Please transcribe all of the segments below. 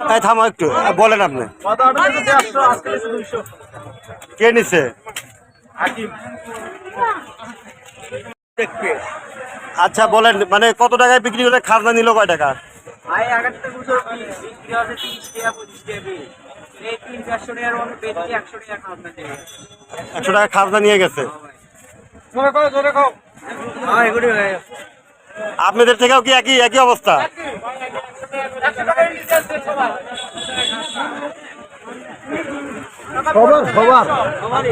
এই থামো একটু বলেন আপনি। কে নিছে? আচ্ছা বলেন মানে কত টাকায় বিক্রি করে খাজনা নিল কয় টাকা? একশো টাকা খাজনা নিয়ে গেছে। হ্যাঁ আপনাদের থেকেও কি একই একই অবস্থা? সবার। সবার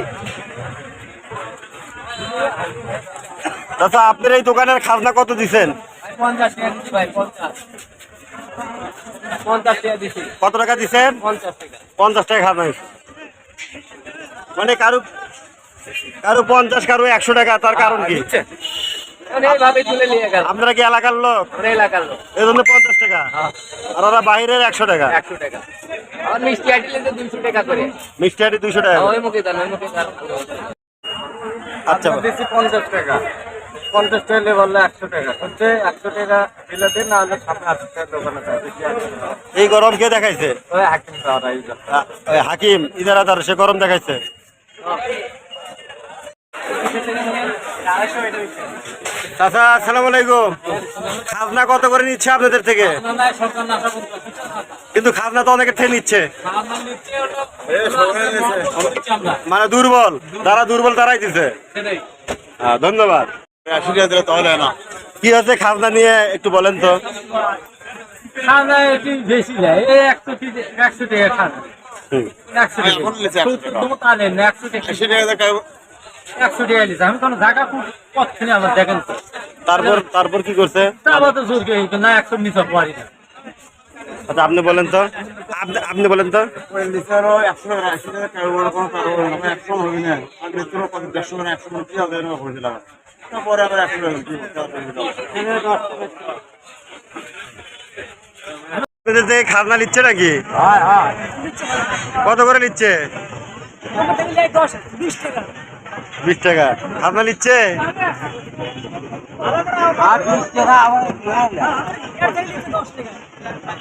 আচ্ছা আপনার এই দোকানের খাজনা কত দিছেন? কত টাকা দিছেন? পঞ্চাশ টাকা। পঞ্চাশ টাকা খাজনা মানে কারও কারও পঞ্চাশ কারও একশো টাকা তার কারণ কি? মানে এইভাবে তুলে নিয়ে গেল। আপনারা কি এলাকার লোক? এলাকার লোক। এই জন্য পঞ্চাশ টাকা। আর ওরা বাইরের একশো টাকা। একশো টাকা। আমার মিষ্টি তো দুইশো টাকা করে। মিষ্টি হাটি দুইশো টাকা ওই মুখে দেন ওই মুখে আচ্ছা। দিচ্ছি পঞ্চাশ টাকা। পঞ্চাশ টাকা বললে একশো টাকা। হচ্ছে একশো টাকা দিলে দিন না হলে সামনে আশি টাকা দোকানে যায়। বেশি একশো টাকা। এই গরম কে দেখাইছে? ওই হাকিম দাদা এই যা। আ- ওই হাকিম ইদারা তার সে গরম দেখাইছে। চাচা আসসালামু আলাইকুম। খাজনা কত করে নিচ্ছে আপনাদের থেকে? কিন্তু খাজনা তো অনেকের থেকে নিচ্ছে। মানে দুর্বল তারা দুর্বল তারাই দিচ্ছে হ্যাঁ, ধন্যবাদ। কি হচ্ছে খাজনা নিয়ে একটু বলেন তো। খানা একটু বেশি যায় এই একশো একশো টাকা খানা একশো টাকা। একশো টাকা আমি কোনো জায়গা খুব আমার দেখেন তো। তারপর তারপর কি করছে? তো জোর না একশো নিতে পারি না। আচ্ছা আপনি বলেন তো। আপনি বলেন তো। তারপরে আবার একশো? আপনাদের খাজনা নিচ্ছে নাকি? কত করে নিচ্ছে? বিশ টাকা। খাজনা নিচ্ছে?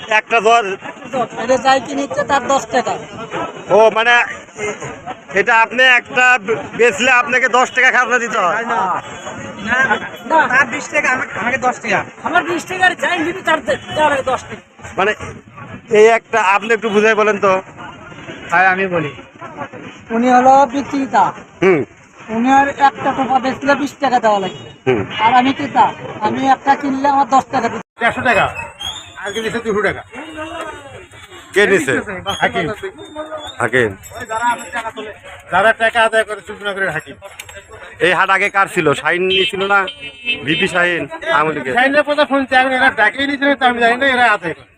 একটা নিচ্ছে তার দশ টাকা। ও মানে এটা আপনি একটা বেচলে আপনাকে দশ টাকা খাজনা দিতে হয়। মানে এই একটা আপনি একটু বুঝাই বলেন তো। হ্যাঁ আমি বলি। উনি হলো বিক্রেতা। হুম। উনি আর একটা টোপা বেচলে বিশ টাকা দেওয়া হুম। আর আমি ক্রেতা আমি একটা কিনলে আমার দশ টাকা দেড়শো টাকা আজকে দিচ্ছে দুশো টাকা। কে নিছে হাকিম। হাকিম। যারা টাকা আদায় করে চুপ না করে হাকিম। এই হাট আগে কার ছিল? শাহিন নিয়েছিল না ভিপি শাহিন? আমলিকে সাইনের কথা শুনছি আমি এরা ডাকিয়ে দিয়েছিলেন আমি জানি না এরা আদায় করে।